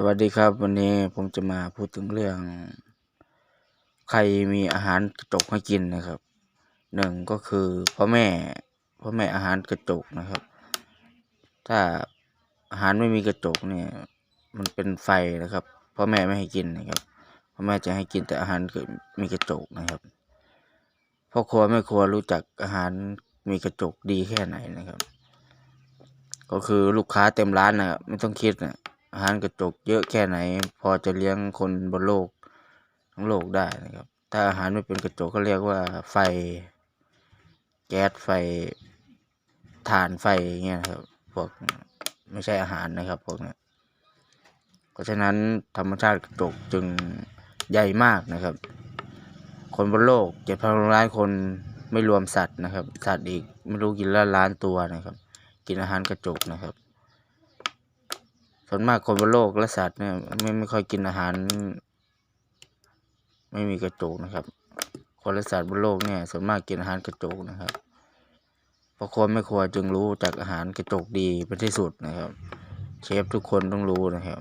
สวัสดีครับวันนี้ผมจะมาพูดถึงเรื่อง ใครมีอาหารกระจกให้กินนะครับหนึ่งก็คือพ่อแม่พ่อแม่อาหารกระจกนะครับ ถ้าอาหารไม่มีกระจกเนี่ย มันเป็นไฟนะครับพ่อแม่ไม่ให้กินนะครับพ่อแม่จะให้กินแต่อาหารมีกระจกนะครับพ่อครัวแม่ครัวรู้จักอาหารมีกระจกดีแค่ไหนนะครับ ก็คือลูกค้าเต็มร้านนะครับไม่ต้องคิดนะ อาหารกระจกเยอะแค่ไหน พอจะเลี้ยงคนบนโลกทั้งโลกได้นะครับ ถ้าอาหารไม่เป็นกระจกก็เรียกว่าไฟ แก๊สไฟถ่านไฟเงี้ยครับพวกไม่ใช่อาหารนะครับพวกนี้เพราะฉะนั้นธรรมชาติกระจกจึงใหญ่มากนะครับ คนบนโลกเจ็ดพันล้านคนไม่รวมสัตว์นะครับ สัตว์อีกไม่รู้กี่ล้านล้านตัวนะครับ กินอาหารกระจกนะครับ ส่วนมากคนบนโลกและสัตว์เนี่ยไม่ไม่ค่อยกินอาหาร ไม่มีกระจกนะครับ คนและสัตว์บนโลกเนี่ยส่วนมากกินอาหารกระจกนะครับเพราะคนไม่ควรจึงรู้จากอาหารกระจกดีเป็นที่สุดนะครับ เชฟทุกคนต้องรู้นะครับ